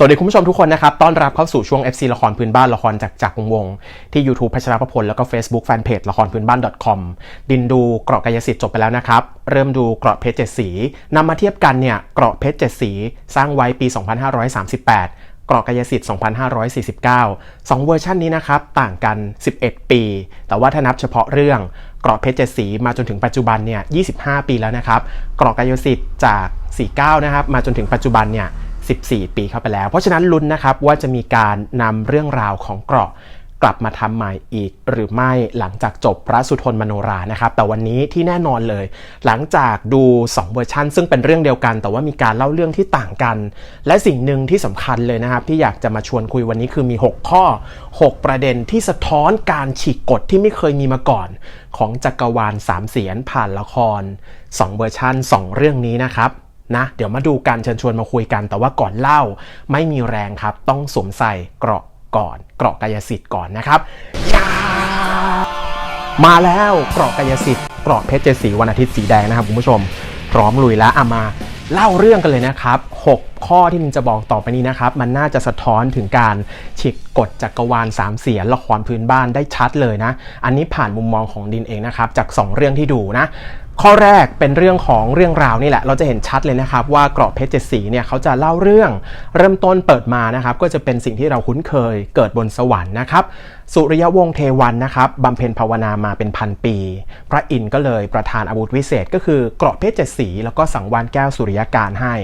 สวัสดีคุณผู้ชมทุกคนนะครับ ต้อนรับเข้าสู่ช่วง FC ละครพื้นบ้านละครจากจากวงวง ที่ YouTube พัชรพล แล้วก็ Facebook Fanpage ละครพื้นบ้าน .com ดินดูเกราะกายสิทธิ์จบไปแล้วนะครับ เริ่มดูเกราะเพชรเจ็ดสีนำมาเทียบกันเนี่ยเกราะเพชรเจ็ดสีสร้างไว้ปี 2538 เกราะกายสิทธิ์ 2549 2 เวอร์ชันนี้นะครับต่างกัน 11 ปี แต่ว่าถ้านับเฉพาะเรื่องเกราะเพชรเจ็ดสีมาจนถึงปัจจุบันเนี่ย 25 ปีแล้วนะครับ เกราะกายสิทธิ์จาก 49 นะครับมาจนถึงปัจจุบันเนี่ย 14 ปีเข้าไปแล้ว เพราะฉะนั้นลุ้นนะครับว่าจะมีการนำเรื่องราวของเกราะกลับมาทำใหม่อีกหรือไม่หลังจากจบพระสุทนมโนรานะครับ แต่วันนี้ที่แน่นอนเลย หลังจากดู 2 เวอร์ชันซึ่งเป็นเรื่องเดียวกัน แต่ว่ามีการเล่าเรื่องที่ต่างกัน และสิ่งหนึ่งที่สำคัญเลยนะครับ ที่อยากจะมาชวนคุยวันนี้คือมี 6 ข้อ 6 ประเด็นที่สะท้อนการฉีกกฎที่ไม่เคยมีมาก่อน ของจักรวาลสามเสียนผ่านละคร 2 เวอร์ชัน2 เรื่องนี้นะครับ นะ เดี๋ยวมาดูกันเชิญชวนมาคุยกัน แต่ว่าก่อนเล่าไม่มีแรงครับ ต้องสวมใส่เกราะก่อน เกราะกายสิทธิ์ก่อนนะครับยามาแล้วเกราะกายสิทธิ์เกราะเพชรเจสีวันอาทิตย์สีแดงนะครับคุณผู้ชม พร้อมลุยแล้วอามาเล่าเรื่องกันเลยนะครับ 6 ข้อที่มินจะบอกต่อไปนี้นะครับ มันน่าจะสะท้อนถึงการฉีกกฎจักรวาลสามเสียนละครพื้นบ้านได้ชัดเลยนะ อันนี้ผ่านมุมมองของดินเองนะครับ จาก 2 เรื่องที่ดูนะ ข้อแรกเป็นเรื่องของเรื่องราวนี่แหละ เราจะเห็นชัดเลยนะครับว่าเกราะเพชรเจ็ดสีเนี่ยเขาจะเล่าเรื่องเริ่มต้นเปิดมานะครับ ก็จะเป็นสิ่งที่เราคุ้นเคยเกิดบนสวรรค์นะครับ สุริยวงศ์เทวันนะครับบำเพ็ญภาวนามาเป็นพันปี พระอินทร์ก็เลยประทานอาวุธวิเศษ ก็คือเกราะเพชรเจ็ดสี แล้วก็สังวานแก้วสุริยการให้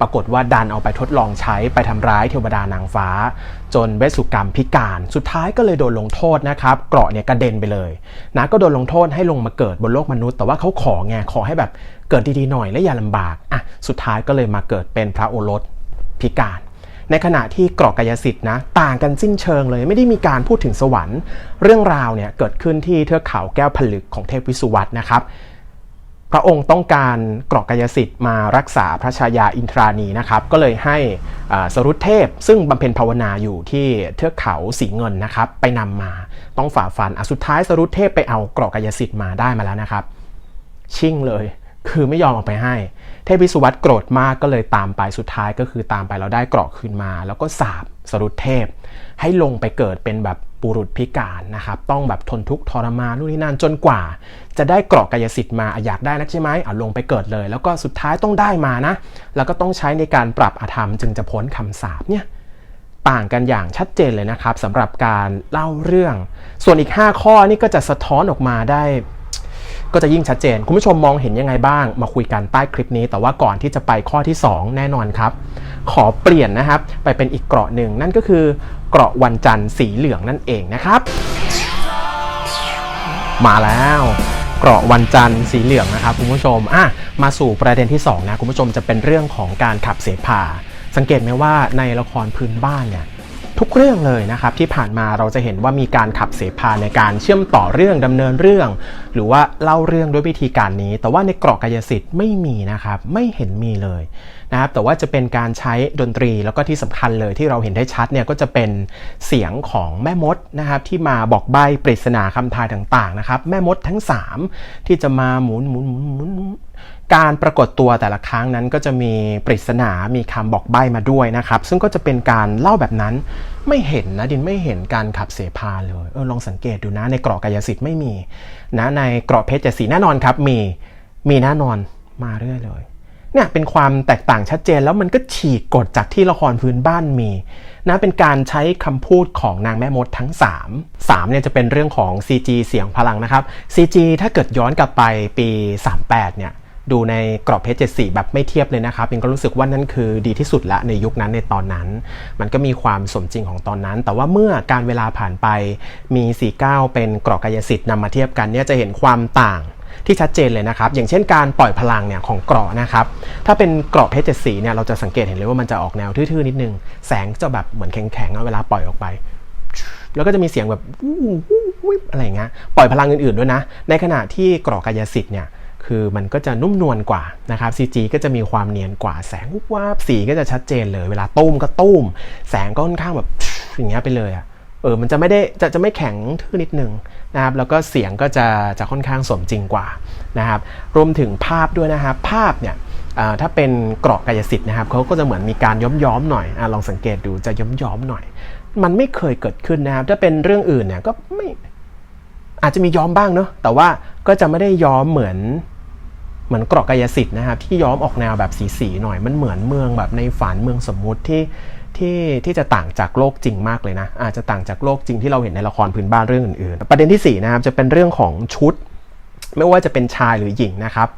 ปรากฏว่าดันเอาไปทดลองใช้ไปทำร้ายเทวดานางฟ้า จนเวสสุกรรมพิการ สุดท้ายก็เลยโดนลงโทษนะครับ เกราะเนี่ยกระเด็นไปเลยนะก็โดนลงโทษให้ลงมาเกิดบนโลกมนุษย์ แต่ว่าเขาขอไงขอให้แบบเกิดดีๆหน่อยและอย่าลำบากอะสุดท้ายก็เลยมาเกิดเป็นพระโอรสพิการในขณะที่เกราะกายสิทธิ์นะต่างกันสิ้นเชิงเลย ไม่ได้มีการพูดถึงสวรรค์ เรื่องราวเนี่ยเกิดขึ้นที่เทือกเขาแก้วผลึกของเทพวิสุวัตนะครับ พระองค์ต้องการเกราะกายสิทธิ์มารักษาพระชายาอินทรานีนะครับ ก็เลยให้สรุตเทพ ซึ่งบำเพ็ญภาวนาอยู่ที่เทือกเขาสีเงินนะครับ ไปนำมาต้องฝ่าฟันอะสุดท้ายสรุตเทพไปเอาเกราะกายสิทธิ์มาได้มาแล้วนะครับ ชิ่งเลย คือไม่ยอมเอาไปให้ เทพวิสุวัตโกรธมากก็เลยตามไปสุดท้ายก็คือตามไปเราได้เกราะคืนมา แล้วก็สาบสรุปเทพ ให้ลงไปเกิดเป็นแบบปุรุษพิการนะครับ ต้องแบบทนทุกข์ทรมานนู่นนี่นั่นจนกว่า จะได้เกราะกายสิทธิ์มาอยากได้นักใช่ไหมอะลงไปเกิดเลย แล้วก็สุดท้ายต้องได้มานะ แล้วก็ต้องใช้ในการปรับอธรรมจึงจะพ้นคำสาปเนี่ยต่างกันอย่างชัดเจนเลยนะครับสำหรับการเล่าเรื่อง ส่วนอีก 5 ข้อนี่ก็จะสะท้อนออกมาได้ ก็จะยิ่งชัดเจน คุณผู้ชมมองเห็นยังไงบ้าง มาคุยกันใต้คลิปนี้ แต่ว่าก่อนที่จะไปข้อที่ 2 แน่นอนครับ ขอเปลี่ยนนะครับ ไปเป็นอีกเกราะหนึ่งนั่นก็คือ เกราะวันจันทร์สีเหลืองนั่นเองนะครับ มาแล้วเกราะวันจันทร์สีเหลืองนะครับคุณผู้ชมอะมาสู่ประเด็นที่สองนะคุณผู้ชมจะเป็นเรื่องของการขับเสพาสังเกตไหมว่าในละครพื้นบ้านเนี่ย ทุกเรื่องเลยนะครับที่ผ่านมาเราจะเห็นว่ามีการขับเสพาในการเชื่อมต่อเรื่องดำเนินเรื่อง หรือว่าเล่าเรื่องด้วยวิธีการนี้ แต่ว่าในกราะกายสิทธิ์ไม่มีนะครับไม่เห็นมีเลยนะครับแต่ว่าจะเป็นการใช้ดนตรีแล้วก็ที่สำคัญเลยที่เราเห็นได้ชัดเนี่ยก็จะเป็นเสียงของแม่มดนะครับที่มาบอกใบปริศนาคำทายต่างๆนะครับแม่มดทั้ง 3 ที่จะมาหมุนหมุนหมุนหมุนการปรากฏตัวแต่ละครั้งนั้นก็จะมีปริศนา มีคำบอกใบ้มาด้วยนะครับ ซึ่งก็จะเป็นการเล่าแบบนั้นไม่เห็นนะดินไม่เห็นการขับเสพาเลยเออลองสังเกตดูนะ ในเกราะกายสิทธิ์ไม่มีนะในเกราะเพชรจดสีแน่นอนครับมีมีแน่นอนมาเรื่อยเลยเนี่ยเป็นความแตกต่างชัดเจนแล้วมันก็ฉีกกฎจากที่ละครพื้นบ้านมีนะเป็นการใช้คำพูดของนางแม่มดทั้ง 3 3เนี่ยจะเป็นเรื่องของ CG เสียงพลังนะครับ CG ถ้าเกิดย้อนกลับไปปี 38เนี่ย ดูในกรอบเพชรเจ็ดสีแบบไม่เทียบเลยนะครับเป็นก็รู้สึกว่านั่นคือดีที่สุดละในยุคนั้นในตอนนั้น มันก็มีความสมจริงของตอนนั้น แต่ว่าเมื่อการเวลาผ่านไปมี 49 เป็นกรอบกายสิทธิ์นำมาเทียบกันเนี่ยจะเห็นความต่างที่ชัดเจนเลยนะครับ อย่างเช่นการปล่อยพลังเนี่ยของเกราะนะครับ ถ้าเป็นเกราะเพชรเจ็ดสีเนี่ยเราจะสังเกตเห็นเลยว่ามันจะออกแนวทื่อๆนิดนึง แสงจะแบบเหมือนแข็งๆเวลาปล่อยออกไป แล้วก็จะมีเสียงแบบวู้วู้อะไรเงี้ย ปล่อยพลังอื่นๆด้วยนะ ในขณะที่เกราะกายสิทธิ์เนี่ย คือมันก็จะนุ่มนวลกว่านะครับ CG ก็จะมีความเนียนกว่า แสงวุบวาบสีก็จะชัดเจนเลย เวลาตุ้มก็ตุ้ม แสงก็ค่อนข้างแบบอย่างเงี้ยไปเลยอะเออ มันจะไม่ได้จะจะไม่แข็งทื่อนิดนึงนะครับ แล้วก็เสียงก็จะจะค่อนข้างสมจริงกว่านะครับ รวมถึงภาพด้วยนะครับ ภาพเนี่ยถ้าเป็นเกราะกายสิทธิ์นะครับเขาก็จะเหมือนมีการย้อมๆหน่อยอลองสังเกตดูจะย้อมๆหน่อย มันไม่เคยเกิดขึ้นนะครับ ถ้าเป็นเรื่องอื่นเนี่ยก็ไม่อาจจะมีย้อมบ้างเนอะแต่ว่าก็จะไม่ได้ย้อมเหมือน เหมือนเกราะกายสิทธิ์นะครับที่ย้อมออกแนวแบบสีๆหน่อยมันเหมือนเมืองแบบในฝันเมืองสมมุติที่ที่ที่จะต่างจากโลกจริงมากเลยนะอาจจะต่างจากโลกจริงที่เราเห็นในละครพื้นบ้านเรื่องอื่นๆ ประเด็นที่สี่นะครับจะเป็นเรื่องของชุด ไม่ว่าจะเป็นชายหรือหญิงนะครับ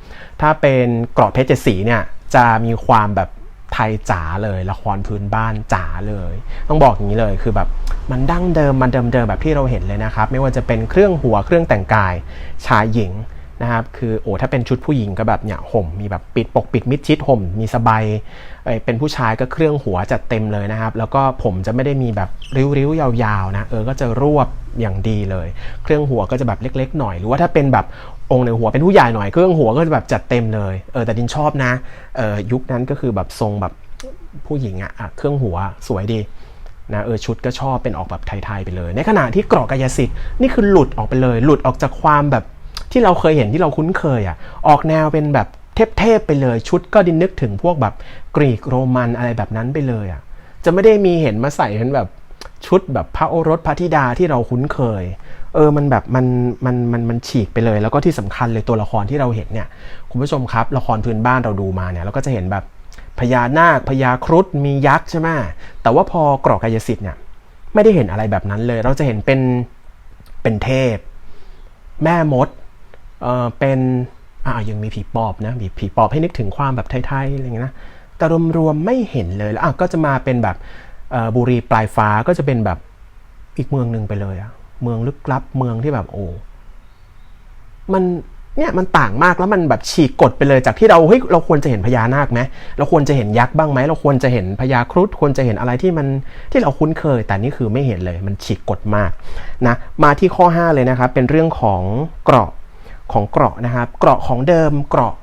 ถ้าเป็นเกราะเพชรเจ็ดสีเนี่ยจะมีความแบบไทยจ๋าเลยละครพื้นบ้านจ๋าเลย ต้องบอกอย่างนี้เลยคือแบบมันดั้งเดิมมันเดิมๆแบบที่เราเห็นเลยนะครับ ไม่ว่าจะเป็นเครื่องหัวเครื่องแต่งกายชายหญิง นะครับคือโอ้ถ้าเป็นชุดผู้หญิงก็แบบเนี่ยห่มมีแบบปิดปกปิดมิดชิดห่ม มีสบายเป็นผู้ชายก็เครื่องหัวจัดเต็มเลยนะครับ แล้วก็ผมจะไม่ได้มีแบบริ้วๆยาวๆนะเออก็จะรวบอย่างดีเลย เครื่องหัวก็จะแบบเล็ก ๆ หน่อยหรือว่าถ้าเป็นแบบองค์ในหัวเป็นผู้ใหญ่หน่อยเครื่องหัวก็จะแบบจัดเต็มเลยเออแต่ดินชอบนะเออยุคนั้นก็คือแบบทรงแบบผู้หญิงอะอะเครื่องหัวสวยดีนะเออชุดก็ชอบเป็นออกแบบไทยๆไปเลย ในขณะที่เกราะกายสิทธิ์นี่คือหลุดออกไปเลย หลุดออกจากความแบบ ที่เราเคยเห็นที่เราคุ้นเคยอะออกแนวเป็นแบบเทพๆไปเลยชุดก็ดินนึกถึงพวกแบบกรีกโรมันอะไรแบบนั้นไปเลยอะจะไม่ได้มีเห็นมาใส่เป็นแบบชุดแบบพระโอรสพระธิดาที่เราคุ้นเคย เออ มันแบบมันมันมันมันฉีกไปเลย แล้วก็ที่สำคัญเลยตัวละครที่เราเห็นเนี่ย คุณผู้ชมครับ ละครพื้นบ้านเราดูมาเนี่ยเราก็จะเห็นแบบพญานาคพญาครุฑมียักษ์ใช่ไหมแต่ว่าพอกรอกกายสิทธิ์เนี่ยไม่ได้เห็นอะไรแบบนั้นเลย เราจะเห็นเป็นเป็นเทพ แม่มด เออเป็นอ่ายังมีผีปอบนะมีผีปอบให้นึกถึงความแบบไทยๆอะไรอย่างเงี้ยนะแต่รวมๆไม่เห็นเลยแล้วอะก็จะมาเป็นแบบบุรีปลายฟ้าก็จะเป็นแบบอีกเมืองหนึ่งไปเลยอะเมืองลึกลับเมืองที่แบบโอ้มันเนี่ยมันต่างมากแล้วมันแบบฉีกกฎไปเลยจากที่เราเฮ้ยเราควรจะเห็นพญานาคไหมเราควรจะเห็นยักษ์บ้างไหมเราควรจะเห็นพญาครุฑควรจะเห็นอะไรที่มันที่เราคุ้นเคย แต่นี่คือไม่เห็นเลย มันฉีกกฎมากนะมาที่ข้อ 5 เลยนะครับเป็นเรื่องของเกราะ ของเกราะนะครับ เกราะของเดิมเกราะ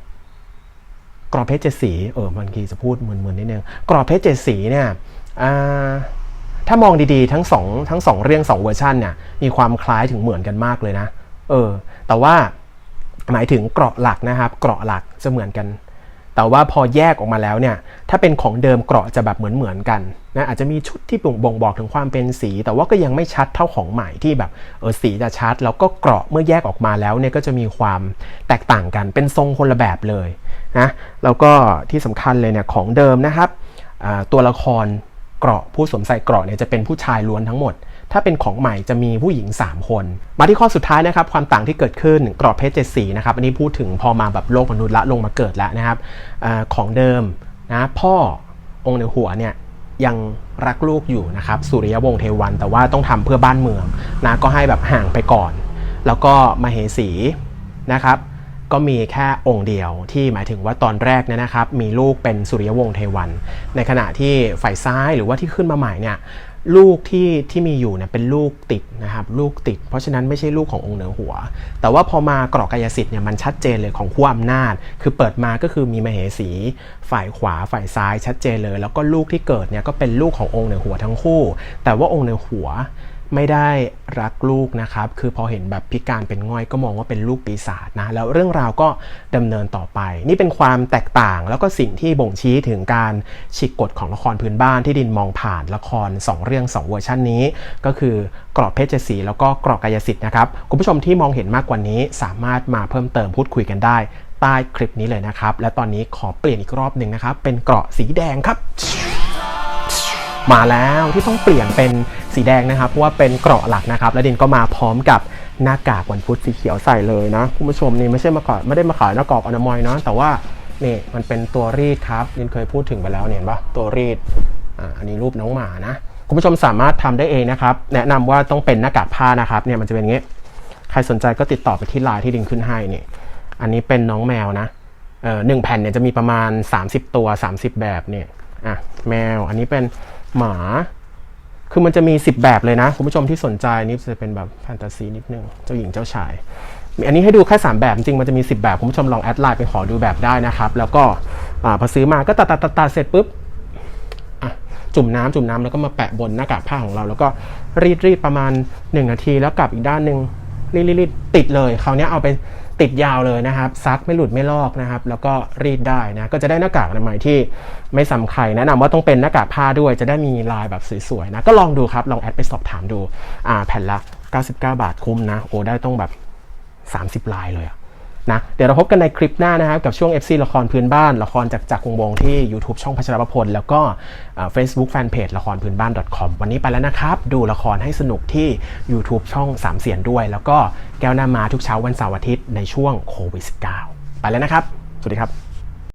กรอบเพชรเจ็ดสี เออบางทีจะพูดมึนๆนิดนึง กรอบเพชรเจ็ดสีเนี่ยถ้ามองดีๆทั้งสองทั้งสองเรื่องสองเวอร์ชันเนี่ยมีความคล้ายถึงเหมือนกันมากเลยนะ เออ แต่ว่าหมายถึงเกราะหลักนะครับ เกราะหลักจะเหมือนกัน แต่ว่าพอแยกออกมาแล้วเนี่ยถ้าเป็นของเดิมเกราะจะแบบเหมือนเหมือนกันนะอาจจะมีชุดที่บ่งบอกถึงความเป็นสี แต่ว่าก็ยังไม่ชัดเท่าของใหม่ที่แบบเออสีจะชัด แล้วก็เกราะเมื่อแยกออกมาแล้วเนี่ยก็จะมีความแตกต่างกันเป็นทรงคนละแบบเลยนะแล้วก็ที่สำคัญเลยเนี่ยของเดิมนะครับตัวละครเกราะผู้สวมใส่เกราะเนี่ยจะเป็นผู้ชายล้วนทั้งหมด ถ้าเป็นของใหม่จะมีผู้หญิง 3 คน มาที่ข้อสุดท้ายนะครับความต่างที่เกิดขึ้นกรอบเพชรเจ็ดสีนะครับอันนี้พูดถึงพอมาแบบโลกมนุษย์ละลงมาเกิดแล้วนะครับอของเดิมนะพ่อองค์ในหัวเนี่ยยังรักลูกอยู่นะครับสุริยวงศ์เทวัน แต่ว่าต้องทำเพื่อบ้านเมืองนะก็ให้แบบห่างไปก่อน แล้วก็มาเหสีนะครับก็มีแค่องค์เดียวที่หมายถึงว่าตอนแรกเนี่ยนะครับมีลูกเป็นสุริยวงศ์เทวัน ในขณะที่ฝ่ายซ้ายหรือว่าที่ขึ้นมาใหม่เนี่ย ลูกที่ที่มีอยู่เนี่ยเป็นลูกติดนะครับลูกติด เพราะฉะนั้นไม่ใช่ลูกขององค์เหนือหัว แต่ว่าพอมากรอกกายสิทธิ์เนี่ยมันชัดเจนเลยของขั้วอำนาจ คือเปิดมาก็คือมีมเหสี ฝ่ายขวาฝ่ายซ้ายชัดเจนเลย แล้วก็ลูกที่เกิดเนี่ยก็เป็นลูกขององค์เหนือหัวทั้งคู่ แต่ว่าองค์เหนือหัว ไม่ได้รักลูกนะครับ คือพอเห็นแบบพิการเป็นง่อยก็มองว่าเป็นลูกปีศาจนะ แล้วเรื่องราวก็ดำเนินต่อไป นี่เป็นความแตกต่างแล้วก็สิ่งที่บ่งชี้ถึงการฉีกกฎของละครพื้นบ้านที่ดินมองผ่านละคร 2 เรื่อง 2 เวอร์ชันนี้ ก็คือกรอบเพชรเจดสีแล้วก็กรอบกายสิทธิ์นะครับ คุณผู้ชมที่มองเห็นมากกว่านี้สามารถมาเพิ่มเติมพูดคุยกันได้ใต้คลิปนี้เลยนะครับ และตอนนี้ขอเปลี่ยนอีกรอบหนึ่งนะครับ เป็นเกราะสีแดงครับ มาแล้วที่ต้องเปลี่ยนเป็นสีแดงนะครับ เพราะว่าเป็นเกราะหลักนะครับ และดินก็มาพร้อมกับหน้ากากวันพุธสีเขียวใส่เลยนะคุณผู้ชมนี่ไม่ใช่มาขายไม่ได้มาขายหน้ากากอนามัยนะแต่ว่านี่มันเป็นตัวรีดครับดินเคยพูดถึงไปแล้วเนี่ยเห็นปะตัวรีดอ่าอันนี้รูปน้องหมานะคุณผู้ชมสามารถทำได้เองนะครับ แนะนำว่าต้องเป็นหน้ากากผ้านะครับเนี่ยมันจะเป็นอย่างงี้ใครสนใจก็ติดต่อไปที่ไลน์ที่ดินขึ้นให้นี่อันนี้เป็นน้องแมวนะเออหนึ่งแผ่นเนี่ยจะมีประมาณ 30 ตัว 30 แบบเนี่ยอะแมวอันนี้เป็น หมา คือมันจะมี 10 แบบเลยนะ คุณผู้ชมที่สนใจนี่จะเป็นแบบแฟนตาซีนิดนึง เจ้าหญิงเจ้าชาย อันนี้ให้ดูแค่ 3 แบบจริงมันจะมี 10 แบบ คุณผู้ชมลองแอดไลน์ไปขอดูแบบได้นะครับ แล้วก็พอซื้อมาก็ตัดตัดตัดตัดเสร็จปุ๊บจุ่มน้ำจุ่มน้ำแล้วก็มาแปะบนหน้ากากผ้าของเรา แล้วก็รีดรีดประมาณ 1 นาทีแล้วกลับอีกด้านหนึ่งรีดรีดรีดติดเลยคราวนี้เอาไป ติดยาวเลยนะครับ ซักไม่หลุดไม่ลอกนะครับ แล้วก็รีดได้นะก็จะได้หน้ากากอนามัยที่ไม่สำใครแนะนำว่าต้องเป็นหน้ากากผ้าด้วย จะได้มีลายแบบสวยๆนะก็ลองดูครับลองแอดไปสอบถามดูอ่าแผ่นละ 99 บาทคุ้มนะโอ้ได้ต้องแบบ 30 ลายเลยอะ นะเดี๋ยวเราพบกันในคลิปหน้านะครับ กับช่วง FC ละครพื้นบ้าน ละครจากจากวงวงที่ YouTube ช่องพัชรประพล แล้วก็ Facebook Fanpage ละครพื้นบ้าน .com วันนี้ไปแล้วนะครับ ดูละครให้สนุกที่ YouTube ช่องสามเสียนด้วย แล้วก็แก้วหน้ามาทุกเช้าวันเสาร์อาทิตย์ในช่วงโควิด -19 ไปแล้วนะครับ สวัสดีครับ